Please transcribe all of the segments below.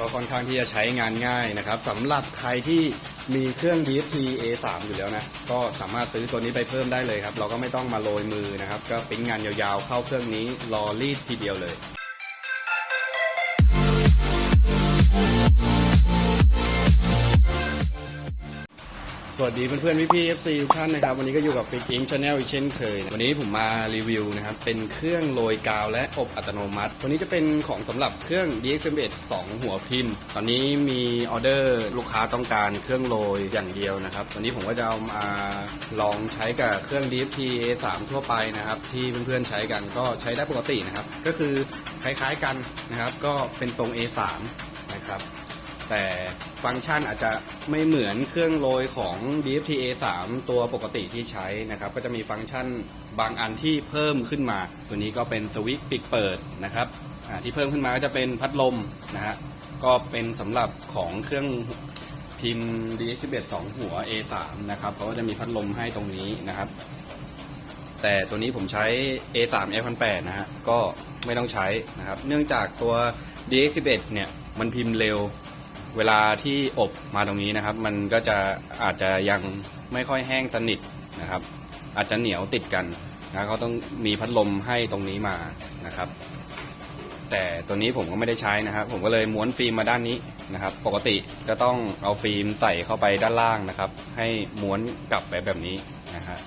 ก็ค่อนข้างที่จะใช้งานง่ายนะครับสำหรับใครที่มีเครื่อง DFT A3 อยู่แล้วนะก็สามารถซื้อตัวนี้ไปเพิ่มได้เลยครับ เราก็ไม่ต้องมาโรยมือนะครับ ก็ปริ้นงานยาวๆเข้าเครื่องนี้รอรีดทีเดียวเลย สวัสดีเพื่อนๆพี่พี่ๆ FC ทุกท่านนะครับ วันนี้ก็อยู่กับ Fix Ink Channel อีกเช่นเคย วันนี้ผมมารีวิวนะครับ เป็นเครื่องโรยกาวและอบอัตโนมัติตัวนี้จะเป็นของสำหรับเครื่อง DXM1 2 หัวพิมพ์ ตอนนี้มีออเดอร์ลูกค้าต้องการเครื่องโรยอย่างเดียวนะครับ วันนี้ผมก็จะเอามาลองใช้กับเครื่อง DFT A3 ทั่วไปนะครับ ที่เพื่อนๆใช้กันก็ใช้ได้ปกตินะครับ ก็คือคล้ายๆกันนะครับ ก็เป็นทรง A3 นะครับ แต่ฟังก์ชันอาจจะไม่เหมือนเครื่องโรยของ DFT A3 ตัวปกติที่ใช้นะครับ ก็จะมีฟังก์ชันบางอันที่เพิ่มขึ้นมา ตัวนี้ก็เป็นสวิตช์ปิดเปิดนะครับที่เพิ่มขึ้นมาก็จะเป็นพัดลมนะฮะก็เป็นสำหรับของเครื่องพิมพ์ DX11 2 หัว A3 นะครับเขาก็จะมีพัดลมให้ตรงนี้นะครับ แต่ตัวนี้ผมใช้ A3 F18 นะฮะก็ไม่ต้องใช้นะครับ เนื่องจากตัว DX11 เนี่ยมันพิมพ์เร็ว เวลาที่อบมาตรงนี้นะครับ มันก็จะอาจจะยังไม่ค่อยแห้งสนิทนะครับ อาจจะเหนียวติดกันนะเขาต้องมีพัดลมให้ตรงนี้มานะครับ แต่ตัวนี้ผมก็ไม่ได้ใช้นะครับ ผมก็เลยม้วนฟิล์มมาด้านนี้นะครับ ปกติก็ต้องเอาฟิล์มใส่เข้าไปด้านล่างนะครับ ให้ม้วนกลับไปแบบนี้นะฮะ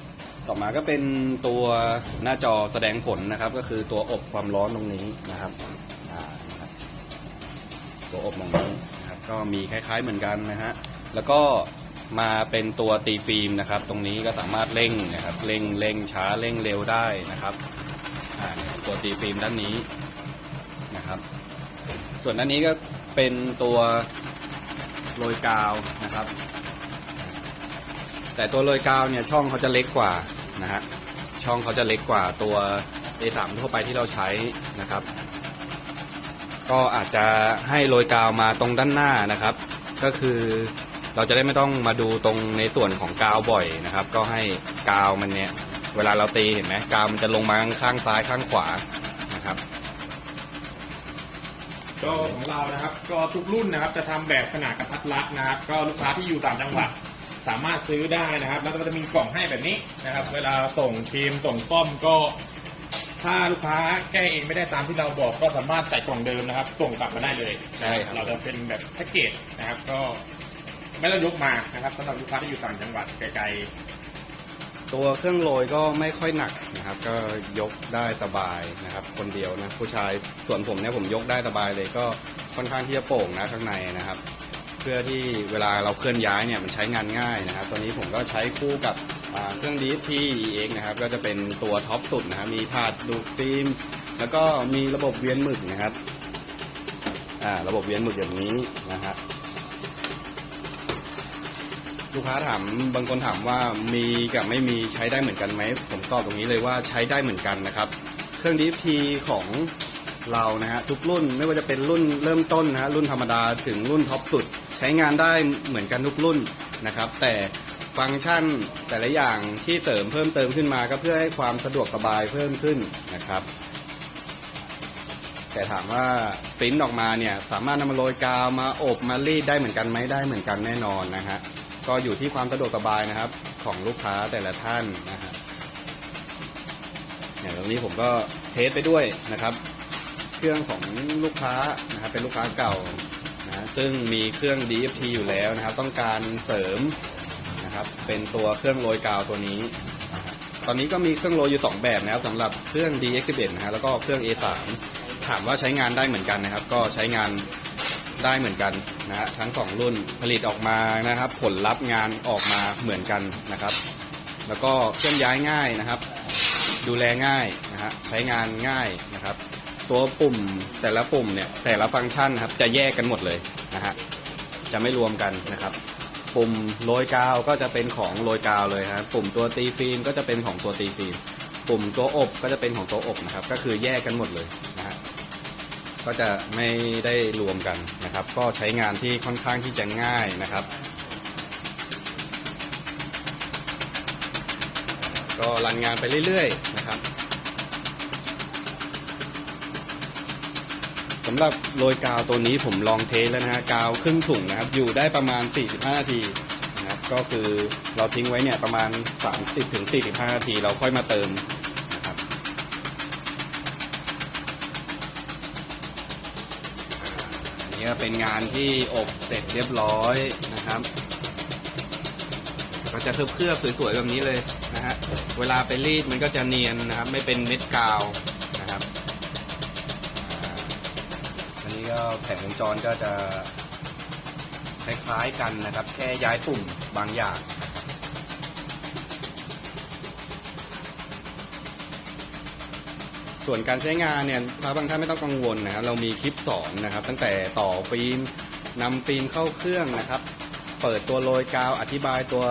ต่อมาก็เป็นตัวหน้าจอแสดงผลนะครับ ก็คือตัวอบความร้อนตรงนี้นะครับตัวอบตรงนี้ ก็มีคล้ายๆเหมือนกันนะฮะแล้วก็มาเป็นตัวตีฟิล์มนะครับ ตรงนี้ก็สามารถเร่งนะครับเร่งเร่งช้าเร่งเร็วได้นะครับตัวตีฟิล์มด้านนี้นะครับ ส่วนด้านนี้ก็เป็นตัวโรยกาวนะครับ แต่ตัวโรยกาวเนี่ยช่องเขาจะเล็กกว่านะฮะช่องเขาจะเล็กกว่าตัว A3 ทั่วไปที่เราใช้นะครับ ก็อาจจะให้โรยกาวมาตรงด้านหน้านะครับ ก็คือเราจะได้ไม่ต้องมาดูตรงในส่วนของกาวบ่อยนะครับ ก็ให้กาวมันเนี่ยเวลาเราตีเห็นไหมกาวมันจะลงมาข้างซ้ายข้างขวานะครับก็ของเรานะครับก็ทุกรุ่นนะครับ จะทำแบบขนาดกระทัดรัดนะครับ ก็ลูกค้าที่อยู่ต่างจังหวัดสามารถซื้อได้นะครับ แล้วก็จะมีกล่องให้แบบนี้นะครับ เวลาส่งทีมส่งซ่อมก็ ถ้าลูกค้าแก้เองไม่ได้ตามที่เราบอกก็สามารถใส่กล่องเดิมนะครับ ส่งกลับมาได้เลยใช่ครับ เราจะเป็นแบบแพ็กเกจนะครับ ก็ไม่ต้องยกมานะครับสำหรับลูกค้าที่อยู่ต่างจังหวัดไกลตัวเครื่องโรยก็ไม่ค่อยหนักนะครับ ก็ยกได้สบายนะครับ คนเดียวนะผู้ชายส่วนผมเนี่ยผมยกได้สบายเลยก็ค่อนข้างที่จะโป่งนะข้างในนะครับ เพื่อที่เวลาเราเคลื่อนย้ายเนี่ยมันใช้งานง่ายนะครับ ตัวนี้ผมก็ใช้คู่กับอ่า เครื่อง DFT EX นะครับ ก็จะเป็นตัวท็อปสุดนะครับ มีถาดดูดฟิล์ม แล้วก็มีระบบเวียนหมึกนะครับ อ่า ระบบเวียนหมึกอย่างนี้นะครับ ลูกค้าถามบางคนถามว่ามีกับไม่มีใช้ได้เหมือนกันไหม ผมตอบตรงนี้เลยว่าใช้ได้เหมือนกันนะครับ เครื่อง DFT ของเรานะฮะทุกรุ่นไม่ว่าจะเป็นรุ่นเริ่มต้นนะฮะรุ่นธรรมดาถึงรุ่นท็อปสุด ใช้งานได้เหมือนกันทุกรุ่นนะครับ แต่ ฟังก์ชันแต่ละอย่างที่เสริมเพิ่มเติมขึ้นมาก็เพื่อให้ความสะดวกสบายเพิ่มขึ้นนะครับ แต่ถามว่าปริ้นออกมาเนี่ยสามารถนำมาโรยกาวมาอบมารีดได้เหมือนกันไหมได้เหมือนกันแน่นอนนะฮะก็อยู่ที่ความสะดวกสบายนะครับ ของลูกค้าแต่ละท่านนะฮะเนี่ยตรงนี้ผมก็เทสไปด้วยนะครับ เครื่องของลูกค้านะครับเป็นลูกค้าเก่านะซึ่งมีเครื่อง DFT อยู่แล้วนะครับ ต้องการเสริม นะครับ เป็นตัวเครื่องโรยกาวตัวนี้ ตอนนี้ก็มีเครื่องโรยอยู่ 2 แบบนะครับสำหรับเครื่อง DX11 นะฮะแล้วก็เครื่อง A3 ถามว่าใช้งานได้เหมือนกันนะครับ ก็ใช้งานได้เหมือนกันนะฮะทั้งสองรุ่นผลิตออกมานะครับ ผลลัพธ์งานออกมาเหมือนกันนะครับ แล้วก็เคลื่อนย้ายง่ายนะครับ ดูแลง่ายนะฮะใช้งานง่ายนะครับ ตัวปุ่มแต่ละปุ่มเนี่ยแต่ละฟังก์ชันนะครับจะแยกกันหมดเลยนะฮะจะไม่รวมกันนะครับ ปุ่มโรยกาวก็จะเป็นของโรยกาวเลยครับปุ่มตัวตีฟิล์มก็จะเป็นของตัวตีฟิล์มปุ่มตัวอบก็จะเป็นของตัวอบนะครับ ก็คือแยกกันหมดเลยนะฮะก็จะไม่ได้รวมกันนะครับ ก็ใช้งานที่ค่อนข้างที่จะง่ายนะครับ ก็รันงานไปเรื่อยๆนะครับ สำหรับโรยกาวตัวนี้ผมลองเทสแล้วนะฮะกาวครึ่งถุงนะครับ อยู่ได้ประมาณ 45 นาทีนะครับก็คือเราทิ้งไว้เนี่ยประมาณ 30ถึง45 นาที เราค่อยมาเติมนะครับนนี้ก็เป็นงานที่อบเสร็จเรียบร้อยนะครับก็จะเคลือบๆสวยๆแบบนี้เลยนะฮะเวลาไปรีดมันก็จะเนียนนะครับ ไม่เป็นเม็ดกาว นี้ก็แผงวงจรก็จะคล้ายๆกันนะครับ แค่ย้ายปุ่มบางอย่างส่วนการใช้งานเนี่ยถ้าบางท่านไม่ต้องกังวลนะครับเรามีคลิปสอนนะครับ ตั้งแต่ต่อฟิล์มนำฟิล์มเข้าเครื่องนะครับ เปิดตัวโรยกาวอธิบายตัว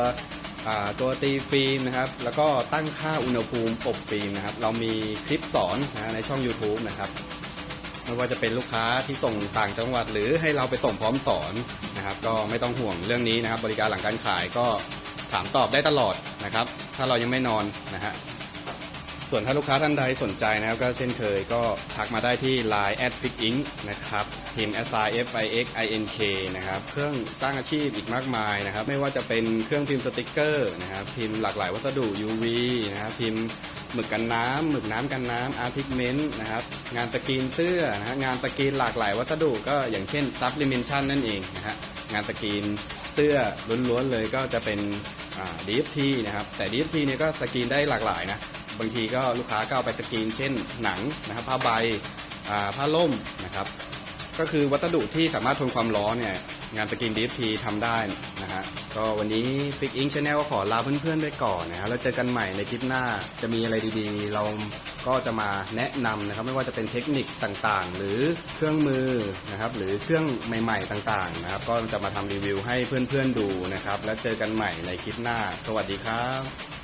ตัวตีฟิล์มนะครับ แล้วก็ตั้งค่าอุณหภูมิอบฟิล์มนะครับ เรามีคลิปสอนนะในช่อง YouTube นะครับ ไม่ว่าจะเป็นลูกค้าที่ส่งต่างจังหวัด หรือให้เราไปส่งพร้อมสอนนะครับ ก็ไม่ต้องห่วงเรื่องนี้นะครับ บริการหลังการขายก็ถามตอบได้ตลอดนะครับ ถ้าเรายังไม่นอนนะฮะส่วนถ้าลูกค้าท่านใดสนใจนะครับ ก็เช่นเคยก็ทักมาได้ที่ Line at f i x i n c นะครับพิมพ์ s i f i x i n k นะครับ เครื่องสร้างอาชีพอีกมากมายนะครับ ไม่ว่าจะเป็นเครื่องพิมพ์สติกเกอร์นะครับ พิมพ์หลากหลายวัสดุ UV นะครับ พิมพ์ หมึกกันน้ำหมึกน้ำกันน้ำอาร์พิกเมนต์นะครับ งานสกรีนเสื้อนะฮะงานสกรีนหลากหลายวัสดุก็อย่างเช่น Sublimation นั่นเองนะฮะงานสกรีนเสื้อล้วนๆเลยก็จะเป็นอ่า DFT นะครับ แต่ DFT เนี่ยก็สกรีนได้หลากหลายนะบางทีก็ลูกค้าก็เอาไปสกรีน เช่นหนังนะครับผ้าใบผ้าล่มนะครับ ก็คือวัสดุที่สามารถทนความร้อนเนี่ย งานสกรีน DFT ทำได้นะฮะก็วันนี้ Fix Ink Channel ก็ขอลาเพื่อนๆไปก่อนนะครับแล้วเจอกันใหม่ในคลิปหน้าจะมีอะไรดีๆ เราก็จะมาแนะนำนะครับ ไม่ว่าจะเป็นเทคนิคต่างๆ หรือเครื่องมือนะครับ หรือเครื่องใหม่ ๆ ต่างๆ นะครับ ก็จะมาทำรีวิวให้เพื่อนๆดูนะครับ แล้วเจอกันใหม่ในคลิปหน้า สวัสดีครับ